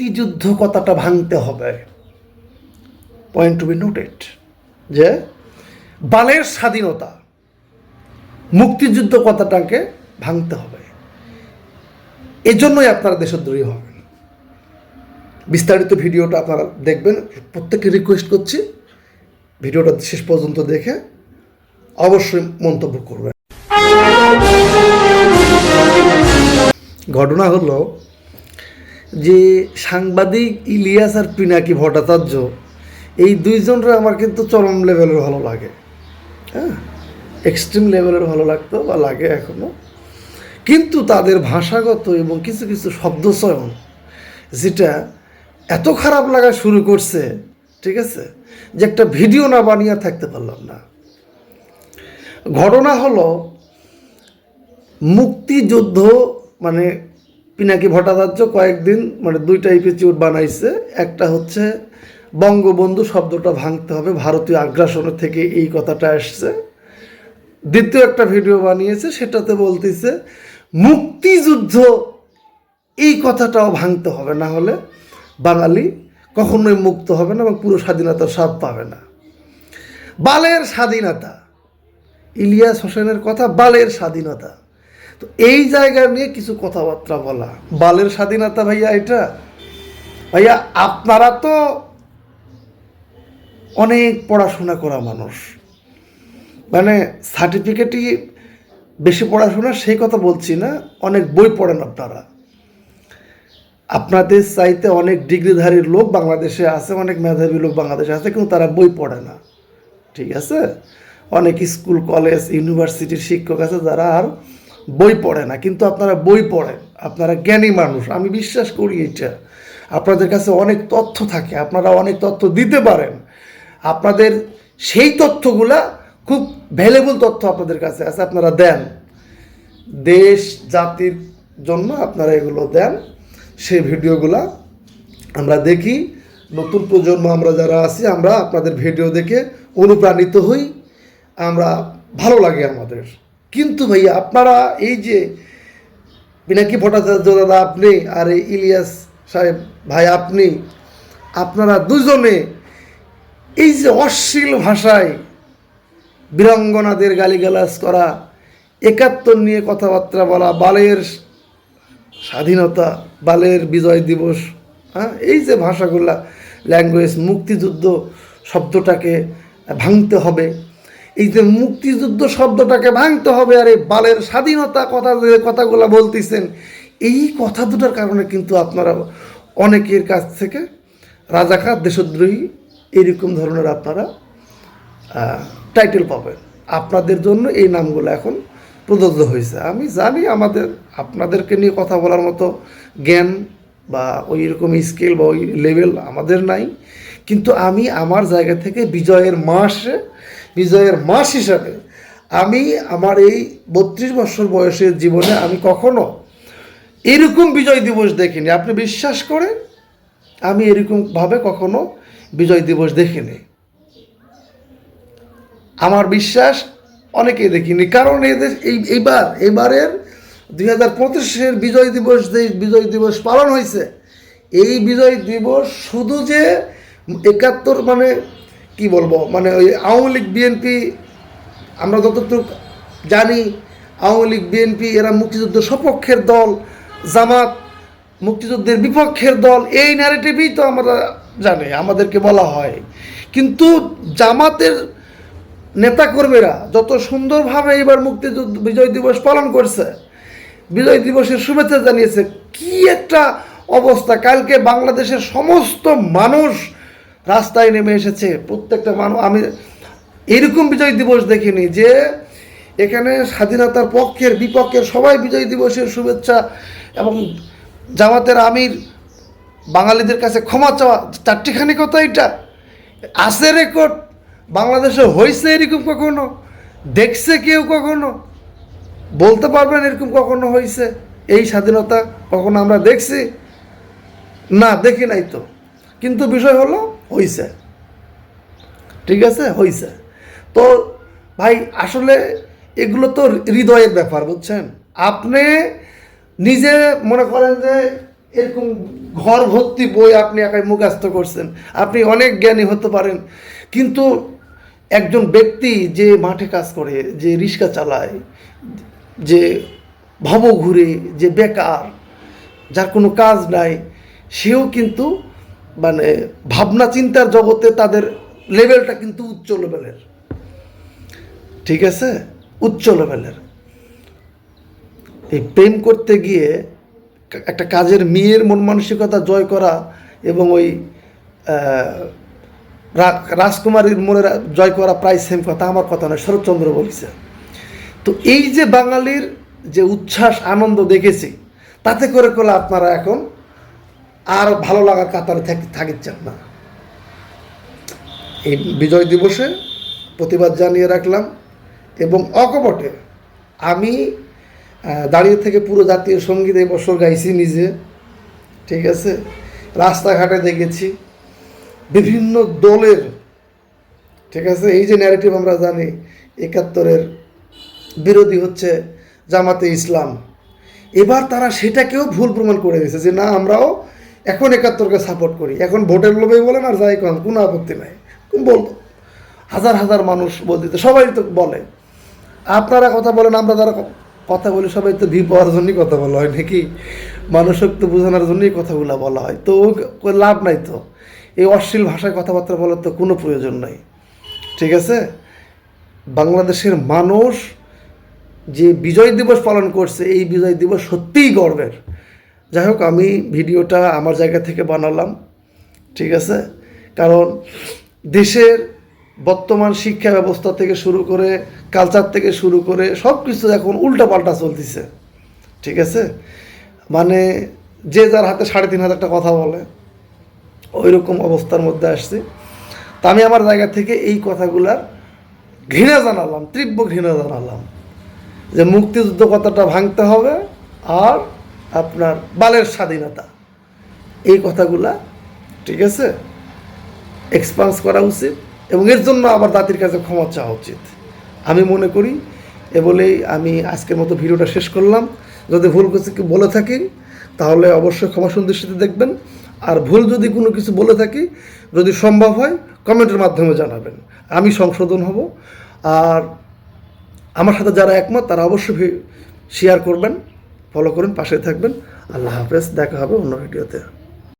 মুক্তিযুদ্ধ কথাটা ভাঙতে হবে। পয়েন্ট টু বি নোটেড যে বালের স্বাধীনতা মুক্তিযুদ্ধ কথাটাকে ভাঙতে হবে। এজন্যই আপনারা দেশদ্রোহী হবেন। বিস্তারিত ভিডিওটা আপনারা দেখবেন। প্রত্যেককে রিকোয়েস্ট করছি ভিডিওটা শেষ পর্যন্ত দেখে অবশ্যই মন্তব্য করবেন। ঘটনা হলো যে সাংবাদিক ইলিয়াস আর পিনাকি ভট্টাচার্য, এই দুইজনরা আমার কিন্তু চরম লেভেলের ভালো লাগে। হ্যাঁ এক্সট্রিম লেভেলের ভালো লাগতো বা লাগে এখনও। কিন্তু তাদের ভাষাগত এবং কিছু কিছু শব্দচয়ন যেটা এত খারাপ লাগা শুরু করছে, ঠিক আছে, যে একটা ভিডিও না বানিয়ে থাকতে পারলাম না। ঘটনা হলো, মুক্তিযুদ্ধ মানে পিনাকি ভট্টাচার্য কয়েকদিন মানে দুইটা এপিসোড বানাইছে। একটা হচ্ছে বঙ্গবন্ধু শব্দটা ভাঙতে হবে, ভারতীয় আগ্রাসনের থেকে এই কথাটা আসছে দ্বিতীয় একটা ভিডিও বানিয়েছে, সেটাতে বলতেছে, মুক্তিযুদ্ধ, এই কথাটাও ভাঙতে হবে, না হলে বাঙালি কখনোই মুক্ত হবে না এবং পুরো স্বাধীনতার স্বাদ পাবে না। বালের স্বাধীনতা। ইলিয়াস হোসেনের কথা, বালের স্বাধীনতা। তো এই জায়গা নিয়ে কিছু কথাবার্তা বলা। বালের স্বাধীনতা ভাইয়া এটা? ভাইয়া, আপনারা তো অনেক পড়াশোনা করা মানুষ। মানে সার্টিফিকেটই বেশি পড়াশোনা, সেই কথা বলছি না, অনেক বই পড়েন আপনারা। আপনাদের চাইতে অনেক ডিগ্রিধারীর লোক বাংলাদেশে আছে, অনেক মেধাবী লোক বাংলাদেশে আছে, কিন্তু তারা বই পড়ে না। ঠিক আছে? অনেক স্কুল, কলেজ, ইউনিভার্সিটির শিক্ষক আছে, যারা আর বই পড়ে না, কিন্তু আপনারা বই পড়েন, আপনারা জ্ঞানী মানুষ, আমি বিশ্বাস করি এটা। আপনাদের কাছে অনেক তথ্য থাকে, আপনারা অনেক তথ্য দিতে পারেন। আপনাদের সেই তথ্যগুলা খুব ভ্যালুয়েবল তথ্য আপনাদের কাছে আছে, আপনারা দেন। দেশ, জাতির জন্য আপনারা এগুলো দেন, সেই ভিডিওগুলা আমরা দেখি। নতুন প্রজন্ম আমরা যারা আছি, আমরা আপনাদের ভিডিও দেখে অনুপ্রাণিত হই। আমরা ভালো লাগে আমাদের। কিন্তু ভাইয়া, আপনারা এই যে পিনাকি ভট্টাচার্য দাদা আপনি আর ইলিয়াস সাহেব ভাই আপনি, আপনারা দুজনে এই যে অশ্লীল ভাষায় বীরাঙ্গনাদের গালিগালাজ করা, একাত্তর নিয়ে কথাবার্তা বলা, বালের স্বাধীনতা, বালের বিজয় দিবস হ্যাঁ এই যে ভাষাগুলা ল্যাঙ্গুয়েজ মুক্তিযুদ্ধ শব্দটাকে ভাঙতে হবে। এই যে মুক্তিযুদ্ধ শব্দটাকে ভাঙতে হবে আর এই বালের স্বাধীনতা কথা যে কথাগুলো বলতেছেন, এই কথা দুটার কারণে কিন্তু আপনারা অনেকের কাছ থেকে রাজাকার, দেশদ্রোহী, এরকম ধরনের আপনারা টাইটেল পাবেন। আপনাদের জন্য এই নামগুলো এখন প্রযোজ্য হয়েছে। আমি জানি আমাদের, আপনাদেরকে নিয়ে কথা বলার মতো জ্ঞান বা ওই রকম স্কিল বা ওই লেভেল আমাদের নাই, কিন্তু আমি আমার জায়গা থেকে বিজয়ের মাসে বিজয়ের মাস হিসাবে, আমি আমার এই বত্রিশ বছর বয়সের জীবনে আমি কখনো এরকম বিজয় দিবস দেখিনি। আপনি বিশ্বাস করেন? আমি এরকমভাবে কখনো বিজয় দিবস দেখিনি। আমার বিশ্বাস অনেকেই দেখিনি। কারণ এদের এই, এইবার এবারের দুই হাজার পঁচিশের বিজয় দিবস বিজয় দিবস পালন হয়েছে, এই বিজয় দিবস শুধু যে একাত্তর মানে কি বলব? মানে ওই আওয়ামী লীগ বিএনপি আমরা যতটুকু জানি, আওয়ামী লীগ বিএনপি এরা মুক্তিযুদ্ধ সপক্ষের দল, জামাত মুক্তিযুদ্ধের বিপক্ষের দল, এই ন্যারেটিভই তো আমরা জানি, আমাদেরকে বলা হয়। কিন্তু জামাতের নেতাকর্মীরা যত সুন্দরভাবে এবার মুক্তিযুদ্ধ, বিজয় দিবস পালন করছে, বিজয় দিবসের শুভেচ্ছা জানিয়েছে, কি একটা অবস্থা। কালকে বাংলাদেশের সমস্ত মানুষ রাস্তায় নেমে এসেছে। প্রত্যেকটা মানুষ আমি এরকম বিজয় দিবস দেখিনি যে এখানে স্বাধীনতার পক্ষের বিপক্ষের সবাই বিজয় দিবসের শুভেচ্ছা এবং জামাতের আমির বাঙালিদের কাছে ক্ষমা চাওয়া, চারটিখানি কথা এটা। আছে রেকর্ড বাংলাদেশে হয়েছে এরকম কখনো? দেখছে কেউ কখনো? বলতে পারবেন এরকম কখনো হয়েছে এই স্বাধীনতা কখনো আমরা দেখছি? না, দেখি নাই তো। কিন্তু বিষয় হলো হয়েছে ঠিক আছে? হয়েছে তো ভাই, আসলে এগুলো তো হৃদয়ের ব্যাপার, বুঝছেন? আপনি নিজে মনে করেন যে এরকম ঘর ভর্তি বই আপনি একাই মুখস্থ করছেন। আপনি অনেক জ্ঞানী হতে পারেন। কিন্তু একজন ব্যক্তি যে মাঠে কাজ করে, যে রিক্সা চালায়, যে ভব ঘুরে যে বেকার, যার কোনো কাজ নাই, সেও কিন্তু মানে ভাবনা চিন্তার জগতে তাদের লেভেলটা কিন্তু উচ্চ লেভেলের। ঠিক আছে? উচ্চ লেভেলের। এই প্রেম করতে গিয়ে একটা কাজের মেয়ের মন মানসিকতা জয় করা এবং ওই রাজকুমারীর মনে জয় করা প্রায় সেম কথা, আমার কথা নয়, শরৎচন্দ্র বলেছে। তো এই যে বাঙালির যে উচ্ছ্বাস, আনন্দ দেখেছি, তাতে করে করলে আপনারা এখন আর ভালো লাগার কাতারে থাকি- থাকিচ্ছেন না। এই বিজয় দিবসে প্রতিবাদ জানিয়ে রাখলাম এবং অকপটে আমি দাঁড়িয়ে থেকে পুরো জাতীয় সংগীত এই বছর গাইছি নিজে, ঠিক আছে? রাস্তাঘাটে দেখেছি বিভিন্ন দলের, ঠিক আছে? এই যে ন্যারেটিভ আমরা জানি, একাত্তরের বিরোধী হচ্ছে জামাতে ইসলাম। এবার তারা সেটাকেও ভুল প্রমাণ করে দিয়েছে যে না, আমরাও এখন একাত্তরকে সাপোর্ট করি। এখন ভোটের লোভে বলেন আর যাই কম কোনো আপত্তি নাই। বলতো হাজার হাজার মানুষ বলতে সবাই তো বলে। আপনারা কথা বলেন, আমরা যারা কথা বলি, সবাই তো ভি পাওয়ার জন্যই কথা বলা হয় নাকি? মানুষক তো বোঝানোর জন্যই কথাগুলো বলা হয়। তো লাভ নাই তো। এই অশ্লীল ভাষায় কথাবার্তা বলার তো কোনো প্রয়োজন নাই। ঠিক আছে? বাংলাদেশের মানুষ যে বিজয় দিবস পালন করছে, এই বিজয় দিবস সত্যিই গর্বের। যাই হোক, আমি ভিডিওটা আমার জায়গা থেকে বানালাম, ঠিক আছে? কারণ দেশের বর্তমান শিক্ষা ব্যবস্থা থেকে শুরু করে কালচার থেকে শুরু করে সব কিছু এখন উল্টাপাল্টা চলতেছে, ঠিক আছে? মানে যে যার হাতে সাড়ে তিন হাজার টাকা কথা বলে ওই রকম অবস্থার মধ্যে আসছে। তা আমি আমার জায়গা থেকে এই কথাগুলার ঘৃণা জানালাম, তীব্র ঘৃণা জানালাম যে মুক্তিযুদ্ধ কথাটা ভাঙতে হবে আর আপনার বালের স্বাধীনতা। এই কথাগুলা, ঠিক আছে? এক্সপান্স করা উচিত এবং এর জন্য আবার জাতির কাছে ক্ষমা চাওয়া উচিত। আমি মনে করি, এ বলেই আমি আজকের মতো ভিডিওটা শেষ করলাম। যদি ভুল কিছু বলে থাকি, তাহলে অবশ্যই ক্ষমা সুদৃষ্টিতে দেখবেন। আর ভুল যদি কোনো কিছু বলে থাকি, যদি সম্ভব হয়, কমেন্টের মাধ্যমে জানাবেন। আমি সংশোধন হব। আর আমার সাথে যারা একমত, তারা অবশ্যই শেয়ার করবেন। ফলো করুন পাশে থাকবেন। আল্লাহ হাফেজ দেখা হবে অন্য ভিডিওতে।